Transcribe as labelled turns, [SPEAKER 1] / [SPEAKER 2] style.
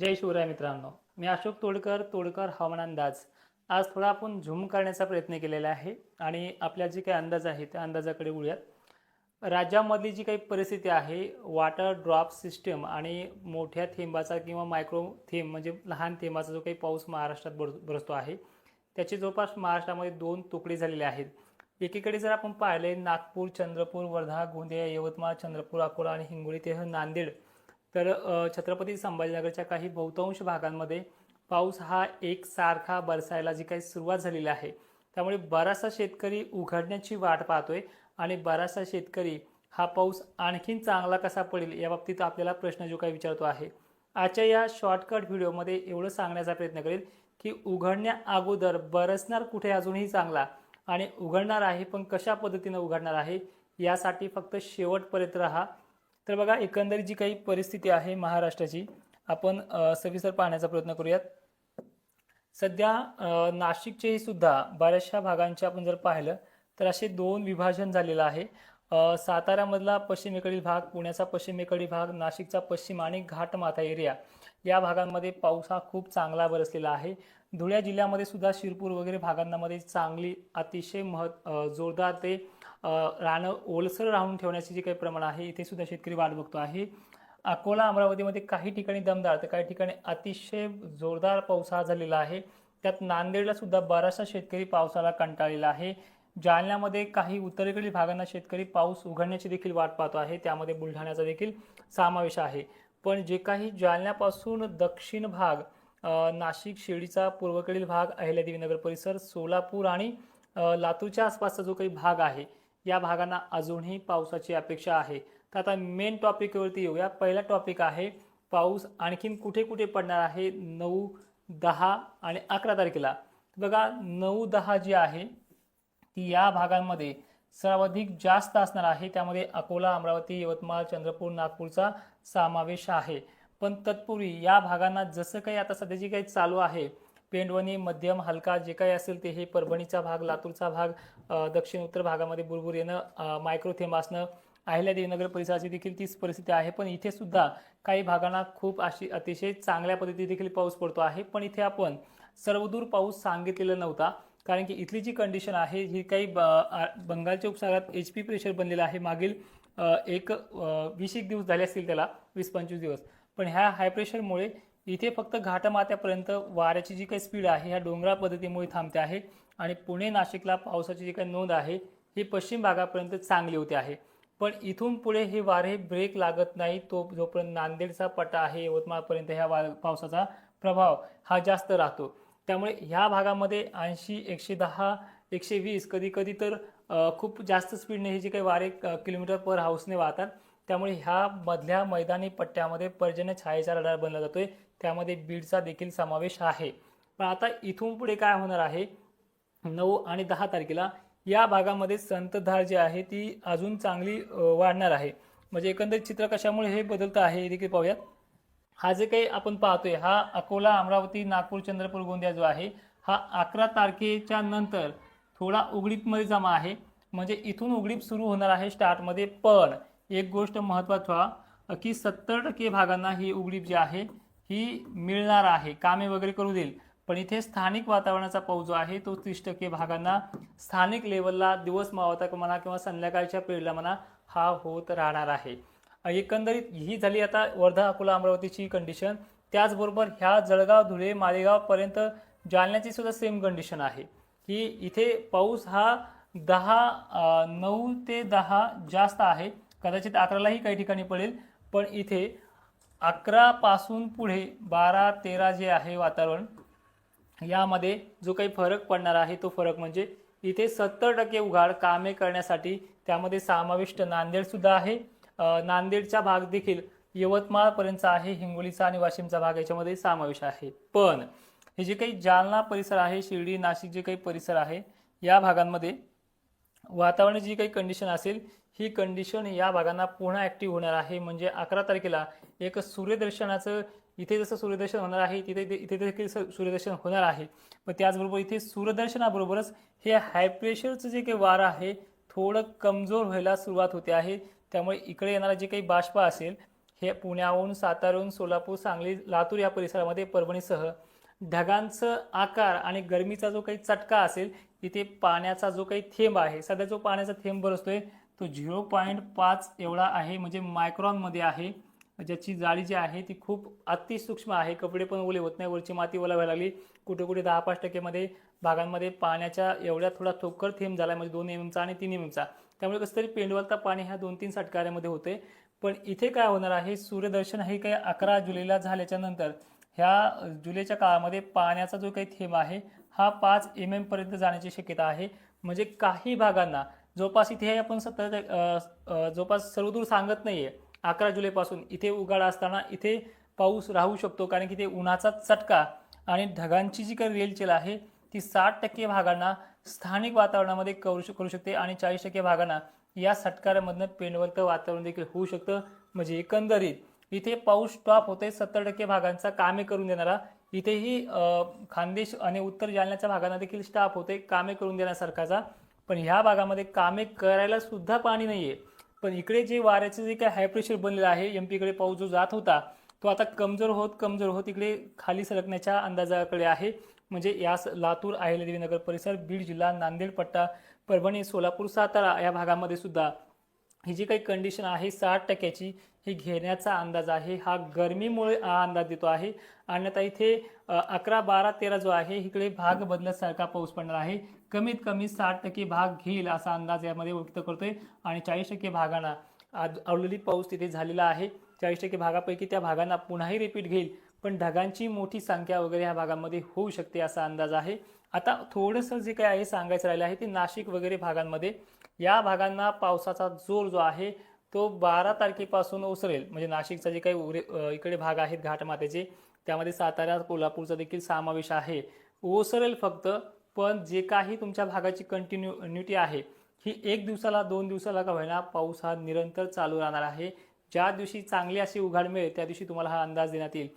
[SPEAKER 1] जय शिवराय मित्रांनो. मी अशोक तोडकर तोडकर हवामान अंदाज आज थोडा आपण झूम करण्याचा प्रयत्न केलेला आहे आणि आपल्या जे काही अंदाज आहे त्या अंदाजाकडे वळूयात. राज्यामधली जी काही परिस्थिती आहे वॉटर ड्रॉप सिस्टम आणि मोठ्या थेंबाचा किंवा मायक्रो थेंब म्हणजे लहान थेंबाचा जो काही पाऊस महाराष्ट्रात बर बरसतो आहे त्याचे जवळपास महाराष्ट्रामध्ये दोन तुकडे झालेले आहेत. एकीकडे जर आपण पाहिले नागपूर चंद्रपूर वर्धा गोंदिया यवतमाळ चंद्रपूर अकोला आणि हिंगोली ते नांदेड तर छत्रपती संभाजीनगरच्या काही बहुतांश भागांमध्ये पाऊस हा एकसारखा बरसायला जी काही सुरुवात झालेली आहे त्यामुळे बराचसा शेतकरी उघडण्याची वाट पाहतोय आणि बराचसा शेतकरी हा पाऊस आणखीन चांगला कसा पडेल या बाबतीत आपल्याला प्रश्न जो काही विचारतो आहे. आजच्या या शॉर्टकट व्हिडिओमध्ये एवढं सांगण्याचा प्रयत्न करेल की उघडण्या अगोदर बरसणार कुठे अजूनही चांगला आणि उघडणार आहे पण कशा पद्धतीनं उघडणार आहे यासाठी फक्त शेवटपर्यंत राहा. तर बघा एकंदरीत जी काही परिस्थिती आहे महाराष्ट्राची आपण सविस्तर पाहण्याचा प्रयत्न करूयात. सध्या नाशिकचेही सुद्धा बऱ्याचशा भागांचे आपण जर पाहिलं तर असे दोन विभाजन झालेलं आहे. साताऱ्यामधला पश्चिमेकडील भाग पुण्याचा पश्चिमेकडील भाग नाशिकचा पश्चिम आणि घाटमाथा एरिया या भागांमध्ये पाऊस हा खूप चांगला बरसलेला आहे. धुळ्या जिल्ह्यामध्ये सुद्धा शिरपूर वगैरे भागांमध्ये चांगली अतिशय महत् जोरदार ते रानं ओलसर राहून ठेवण्याचे जे काही प्रमाण आहे इथे सुद्धा शेतकरी वाट बघतो आहे. अकोला अमरावतीमध्ये काही ठिकाणी दमदार तर काही ठिकाणी अतिशय जोरदार पाऊस हा झालेला आहे. त्यात नांदेडला सुद्धा बराचसा शेतकरी पावसाला कंटाळलेला आहे. जालन्यामध्ये काही उत्तरेकडील भागांना शेतकरी पाऊस उघडण्याची देखील वाट पाहतो आहे. त्यामध्ये बुलढाण्याचा देखील समावेश आहे. पण जे काही जालन्यापासून दक्षिण भाग नाशिक शिर्डीचा पूर्वेकडील भाग अहिल्यादेवी नगर परिसर सोलापूर आणि लातूरच्या आसपासचा जो काही भाग आहे या भागांना अजूनही पावसाची अपेक्षा आहे. तर आता मेन टॉपिकवरती येऊया. पहिला टॉपिक आहे पाऊस आणखीन कुठे कुठे पडणार आहे? नऊ दहा आणि अकरा तारखेला. बघा नऊ दहा जी आहे ती या भागांमध्ये सर्वाधिक जास्त असणार आहे. त्यामध्ये अकोला अमरावती यवतमाळ चंद्रपूर नागपूरचा समावेश आहे. पण तत्पूर्वी या भागांना जसं काही आता सध्याची काही चालू आहे पेंडवणी मध्यम हलका जे काही असेल ते हे परभणीचा भाग लातूरचा भाग दक्षिण उत्तर भागामध्ये बुरबुर येणं मायक्रोथेम मायक्रोथेंब असणं अहिल्या नगर परिसराची देखील तीच परिस्थिती आहे. पण इथे सुद्धा काही भागांना खूप अशी अतिशय चांगल्या पद्धतीने देखील पाऊस पडतो आहे. पण इथे आपण सर्वदूर पाऊस सांगितलेला नव्हता. कारण की इथली जी कंडिशन आहे ही काही ब- बंगालच्या उपसागरात एच पी प्रेशर बनलेलं आहे. मागील एक वीस एक दिवस झाले असतील त्याला वीस पंचवीस दिवस. पण ह्या हाय प्रेशरमुळे इथे फक्त घाटमाथ्यापर्यंत वाऱ्याची जी काही स्पीड आहे ह्या डोंगराळ पद्धतीमुळे थांबते आहे आणि पुणे नाशिकला पावसाची जी काही नोंद आहे ही पश्चिम भागापर्यंत चांगली होते आहे. पण इथून पुढे हे वारे ब्रेक लागत नाही तो जोपर्यंत नांदेडचा पट्टा आहे यवतमाळपर्यंत ह्या वा पावसाचा प्रभाव हा जास्त राहतो. त्यामुळे ह्या भागामध्ये ऐंशी एकशे दहा एकशे वीस कधी कधी तर खूप जास्त स्पीडने हे जे काही वारे किलोमीटर पर हाऊसने वाहतात. त्यामुळे ह्या मधल्या मैदानी पट्ट्यामध्ये पर्जन्य छायेचा रडार बनला आहे त्यामध्ये बीडचा देखील समावेश आहे. पण आता इथून पुढे काय होणार आहे? नऊ आणि दहा तारखेला या भागामध्ये संतधार जी आहे ती अजून चांगली वाढणार आहे. म्हणजे एकंदरीत चित्र कशामुळे हे बदलतं आहे हे देखील पाहूयात. हा जे काही आपण पाहतोय हा अकोला अमरावती नागपूर चंद्रपूर गोंदिया जो आहे हा अकरा तारखेच्या नंतर थोडा उघडीपमध्ये जमा आहे. म्हणजे इथून उघडीप सुरू होणार आहे स्टार्टमध्ये पण एक गोष्ट महत्त्वाचं व्हा की सत्तर टक्के भागांना ही उघडीप जी आहे ही मिळणार आहे कामे वगैरे करू देईल. पण इथे स्थानिक वातावरणाचा पाऊस जो आहे तो तीस टक्के भागांना स्थानिक लेवलला दिवस मावता म्हणा किंवा संध्याकाळच्या पिरियडला म्हणा हा होत राहणार आहे. एकंदरीत ही झाली आता वर्धा अकोला अमरावतीची कंडिशन त्याचबरोबर ह्या जळगाव धुळे मालेगावपर्यंत जालन्याची सुद्धा सेम कंडिशन आहे. की इथे पाऊस हा दहा नऊ ते दहा जास्त आहे. कदाचित अकरालाही काही ठिकाणी पडेल पण इथे अकरापासून पुढे बारा तेरा जे आहे वातावरण यामध्ये जो काही फरक पडणार आहे तो फरक म्हणजे इथे सत्तर टक्के उघाड कामे करण्यासाठी त्यामध्ये समाविष्ट नांदेडसुद्धा आहे. नांदेडचा भाग देखील यवतमाळपर्यंतचा आहे हिंगोलीचा आणि वाशिमचा भाग याच्यामध्ये समावेश आहे. पण हे जे काही जालना परिसर आहे शिर्डी नाशिक जे काही परिसर आहे या भागांमध्ये वातावरणाची जी काही कंडिशन असेल ही कंडिशन या भागांना पुन्हा ॲक्टिव्ह होणार आहे. म्हणजे अकरा तारखेला एक सूर्यदर्शनाचं इथे जसं सूर्यदर्शन होणार आहे तिथे इथे देखील सूर्यदर्शन होणार आहे. पण त्याचबरोबर इथे सूर्यदर्शनाबरोबरच हे हाय प्रेशरचं जे काही वारं आहे थोडं कमजोर व्हायला सुरुवात होते आहे. त्यामुळे इकडे येणारा जे काही बाष्प असेल हे पुण्याहून सातारहून सोलापूर सांगली लातूर या परिसरामध्ये परभणीसह ढगांचं आकार आणि गरमीचा जो काही चटका असेल तिथे पाण्याचा जो काही थेंब आहे सध्या जो पाण्याचा थेंब बरसतोय तो झिरो पॉईंट पाच एवढा आहे म्हणजे मायक्रॉनमध्ये आहे. ज्याची जाळी जी आहे ती खूप अतिसूक्ष्म आहे. कपडे पण ओले होत नाही वरची माती ओला व्हायला लागली. कुठे कुठे दहा पाच टक्केमध्ये भागांमध्ये पाण्याच्या एवढ्या थोडा ठोकर थेंब झाला म्हणजे दोन एमचा आणि तीन एम एमचा त्यामुळे कसं तरी पेंडवलता पाणी ह्या दोन तीन साठकाऱ्यामध्ये होते. पण इथे काय होणार आहे सूर्यदर्शन हे काही अकरा जुलैला झाल्याच्यानंतर ह्या जुलैच्या काळामध्ये पाण्याचा जो काही थेंब आहे हा पाच एम एमपर्यंत जाण्याची शक्यता आहे. म्हणजे काही भागांना जवळपास इथे आपण सतत अ, जवळपास सर्वदूर सांगत आहे अकरा जुलैपासून इथे उघाडा असताना इथे पाऊस राहू शकतो कारण की ते उन्हाचा चटका आणि ढगांची जी काही रेलचेल आहे ती साठ टक्के भागांना स्थानिक वातावरणामध्ये करू शक- करू शकते आणि चाळीस टक्के भागांना या सटकारामधनं पेंडवलतं वातावरण देखील होऊ शकतं म्हणजे एकंदरीत. इथे पाऊस स्टॉप होते सत्तर टक्के भागांचा कामे करून देणारा. इथेही खानदेश आणि उत्तर जालन्याच्या भागांना देखील स्टॉप होते कामे करून देण्यासारखाचा पण ह्या भागामध्ये कामे करायला सुद्धा पाणी आहे पण इकडे जे वाऱ्याचे जे काही हाय प्रेशर बनलेलं आहे एम पीकडे पाऊस जो जात होता तो आता कमजोर होत कमजोर होत इकडे खाली सरकण्याच्या अंदाजाकडे आहे. म्हणजे यास लातूर अहिल्यादेवीनगर परिसर बीड जिल्हा नांदेड पट्टा परभणी सोलापूर सातारा या भागामध्ये सुद्धा ही जी काही कंडिशन आहे साठ टक्क्याची ही घेण्याचा अंदाज आहे. हा गरमीमुळे हा अंदाज देतो आहे. आणि आता इथे अकरा बारा तेरा जो आहे इकडे भाग बदलल्यासारखा पाऊस पडणार आहे. कमीत कमी साठ टक्के भाग घेईल असा अंदाज यामध्ये व्यक्त करतोय. आणि चाळीस टक्के भागांना आज ऑलरेडी पाऊस तिथे झालेला आहे. चाळीस टक्के भागापैकी त्या भागांना पुन्हाही रिपीट घेईल. पण ढगांची मोठी संख्या वगैरे ह्या भागांमध्ये होऊ शकते असा अंदाज आहे. आता थोडंसं जे काही आहे सांगायचं राहिलं आहे ते नाशिक वगैरे भागांमध्ये. या भागांना पावसाचा जोर जो आहे तो बारा तारखेपासून ओसरेल म्हणजे नाशिकचा जे काही उरे इकडे भाग आहेत घाटमातेचे त्यामध्ये सातारा कोल्हापूरचा देखील समावेश आहे. ओसरेल फक्त पण जे काही तुमच्या भागाची कंटिन्युनिटी आहे ही एक दिवसाला दोन दिवसाला का होईना पाऊस हा निरंतर चालू राहणार आहे. ज्या दिवशी चांगली अशी उघाड मिळेल त्या दिवशी तुम्हाला हा अंदाज देण्यात येईल.